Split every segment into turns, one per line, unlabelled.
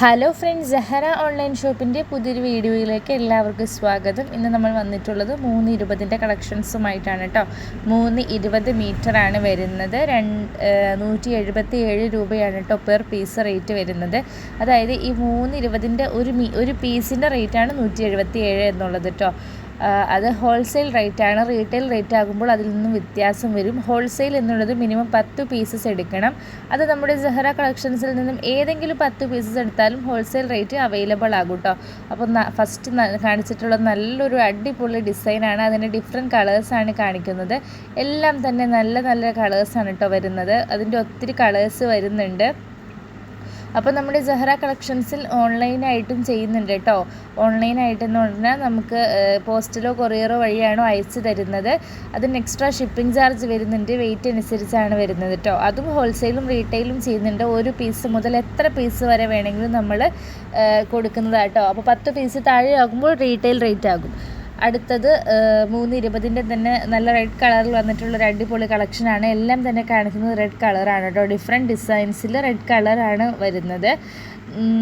hello friends ജഹറ online ഷോപ്പിൻ്റെ പുതിയൊരു വീഡിയോയിലേക്ക് എല്ലാവർക്കും സ്വാഗതം ഇന്ന് നമ്മൾ വന്നിട്ടുള്ളത് മൂന്ന് ഇരുപതിൻ്റെ കളക്ഷൻസുമായിട്ടാണ് കേട്ടോ മൂന്ന് ഇരുപത് ആണ് വരുന്നത് രണ്ട് നൂറ്റി എഴുപത്തി ഏഴ് രൂപയാണ് കേട്ടോ പെർ പീസ് റേറ്റ് വരുന്നത് അതായത് ഈ മൂന്ന് ഇരുപതിൻ്റെ ഒരു മീ ഒരു പീസിൻ്റെ റേറ്റാണ് നൂറ്റി എഴുപത്തി ഏഴ് എന്നുള്ളത് കേട്ടോ അത് ഹോൾസെയിൽ റേറ്റാണ് റീറ്റെയിൽ റേറ്റ് ആകുമ്പോൾ അതിൽ നിന്നും വ്യത്യാസം വരും ഹോൾസെയിൽ എന്നുള്ളത് മിനിമം പത്ത് പീസസ് എടുക്കണം അത് നമ്മുടെ സെഹറ കളക്ഷൻസിൽ നിന്നും ഏതെങ്കിലും പത്ത് പീസസ് എടുത്താലും ഹോൾസെയിൽ റേറ്റ് അവൈലബിൾ ആകും കേട്ടോ അപ്പോൾ ഫസ്റ്റ് കാണിച്ചിട്ടുള്ള നല്ലൊരു അടിപൊളി ഡിസൈനാണ് അതിൻ്റെ ഡിഫറെൻറ്റ് കളേഴ്സാണ് കാണിക്കുന്നത് എല്ലാം തന്നെ നല്ല നല്ല കളേഴ്സാണ് കേട്ടോ വരുന്നത് അതിൻ്റെ ഒത്തിരി കളേഴ്സ് വരുന്നുണ്ട് അപ്പോൾ നമ്മുടെ ജഹ്റ കളക്ഷൻസിൽ ഓൺലൈനായിട്ടും ചെയ്യുന്നുണ്ട് കേട്ടോ ഓൺലൈനായിട്ടെന്ന് പറഞ്ഞാൽ നമുക്ക് പോസ്റ്റിലോ കൊറിയറോ വഴിയാണോ അയച്ചു തരുന്നത് അതിന് എക്സ്ട്രാ ഷിപ്പിംഗ് ചാർജ് വരുന്നുണ്ട് വെയിറ്റ് അനുസരിച്ചാണ് വരുന്നത് കേട്ടോ അതും ഹോൾസെയിലും റീറ്റെയിലും ചെയ്യുന്നുണ്ട് ഒരു പീസ് മുതൽ എത്ര പീസ് വരെ വേണമെങ്കിലും നമ്മൾ കൊടുക്കുന്നതാട്ടോ അപ്പോൾ പത്ത് പീസ് താഴെ ആകുമ്പോൾ റീറ്റെയിൽ റേറ്റ് ആകും അടുത്തത് മൂന്ന് ഇരുപതിൻ്റെ തന്നെ നല്ല റെഡ് കളറിൽ വന്നിട്ടുള്ള ഒരു അടിപൊളി കളക്ഷനാണ് എല്ലാം തന്നെ കാണിക്കുന്നത് റെഡ് കളറാണ് കേട്ടോ ഡിഫറെൻറ്റ് ഡിസൈൻസിൽ റെഡ് കളറാണ് വരുന്നത്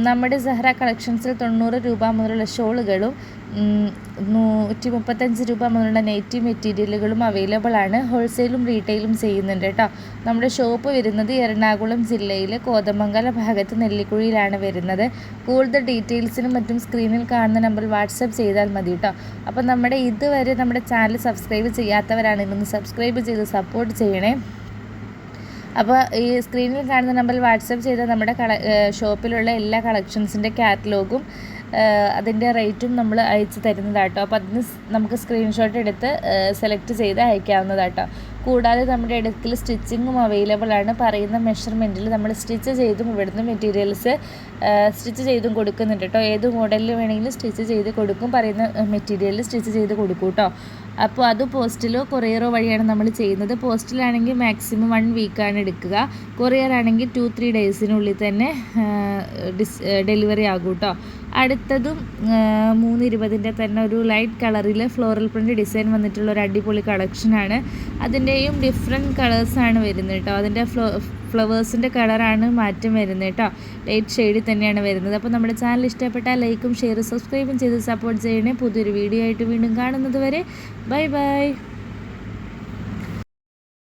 നമ്മുടെ സെഹ്റ കളക്ഷൻസിൽ തൊണ്ണൂറ് രൂപ മുതലുള്ള ഷോളുകളും നൂറ്റി മുപ്പത്തഞ്ച് രൂപ മുതലുള്ള നെറ്റി മെറ്റീരിയലുകളും അവൈലബിൾ ആണ് ഹോൾസെയിലും റീറ്റെയിലും ചെയ്യുന്നുണ്ട് കേട്ടോ നമ്മുടെ ഷോപ്പ് വരുന്നത് എറണാകുളം ജില്ലയിലെ കോതമംഗല ഭാഗത്ത് നെല്ലിക്കുഴിയിലാണ് വരുന്നത് കൂടുതൽ ഡീറ്റെയിൽസിനും മറ്റും സ്ക്രീനിൽ കാണുന്ന നമ്പർ വാട്സപ്പ് ചെയ്താൽ മതി കേട്ടോ അപ്പോൾ നമ്മുടെ ഇതുവരെ നമ്മുടെ ചാനൽ സബ്സ്ക്രൈബ് ചെയ്യാത്തവരാണെങ്കിൽ ഒന്ന് സബ്സ്ക്രൈബ് ചെയ്ത് സപ്പോർട്ട് ചെയ്യണേ അപ്പോൾ ഈ സ്ക്രീനിൽ കാണുന്ന നമ്പറിൽ വാട്സപ്പ് ചെയ്താൽ നമ്മുടെ കള ഷോപ്പിലുള്ള എല്ലാ കളക്ഷൻസിൻ്റെ കാറ്റലോഗും അതിൻ്റെ റേറ്റും നമ്മൾ അയച്ചു തരുന്നതാട്ടോ അപ്പോൾ അതിന് നമുക്ക് സ്ക്രീൻഷോട്ട് എടുത്ത് സെലക്ട് ചെയ്ത് അയക്കാവുന്നതാട്ടോ കൂടാതെ നമ്മുടെ അടുക്കൽ സ്റ്റിച്ചിങ്ങും അവൈലബിൾ ആണ് പറയുന്ന മെഷർമെൻറ്റിൽ നമ്മൾ സ്റ്റിച്ച് ചെയ്തും ഇവിടുന്ന് മെറ്റീരിയൽസ് സ്റ്റിച്ച് ചെയ്തും കൊടുക്കുന്നുണ്ട് കേട്ടോ ഏത് മോഡലിൽ വേണമെങ്കിലും സ്റ്റിച്ച് ചെയ്ത് കൊടുക്കും പറയുന്ന മെറ്റീരിയൽ സ്റ്റിച്ച് ചെയ്ത് കൊടുക്കും കേട്ടോ അപ്പോൾ അത് പോസ്റ്റിലോ കൊറിയറോ വഴിയാണ് നമ്മൾ ചെയ്യുന്നത് പോസ്റ്റിലാണെങ്കിൽ മാക്സിമം വൺ വീക്കാണ് എടുക്കുക കൊറിയർ ആണെങ്കിൽ ടു ത്രീ ഡേയ്സിനുള്ളിൽ തന്നെ ഡിസ് ഡെലിവറി ആകും കേട്ടോ അടുത്ത അടുത്തതും മൂന്ന് ഇരുപതിൻ്റെ തന്നെ ഒരു ലൈറ്റ് കളറിൽ ഫ്ലോറൽ പ്രിൻ്റ് ഡിസൈൻ വന്നിട്ടുള്ള ഒരു അടിപൊളി കളക്ഷനാണ് അതിൻ്റെയും ഡിഫറെൻറ്റ് കളേഴ്സാണ് വരുന്നത് കേട്ടോ അതിൻ്റെ ഫ്ലോ ഫ്ലവേഴ്സിൻ്റെ കളറാണ് മാറ്റം വരുന്നത് കേട്ടോ ലൈറ്റ് ഷെയ്ഡിൽ തന്നെയാണ് വരുന്നത് അപ്പോൾ നമ്മുടെ ചാനൽ ഇഷ്ടപ്പെട്ടാൽ ലൈക്കും ഷെയറും സബ്സ്ക്രൈബും ചെയ്ത് സപ്പോർട്ട് ചെയ്യണേ പുതിയൊരു വീഡിയോ ആയിട്ട് വീണ്ടും കാണുന്നത് വരെ ബൈ ബൈ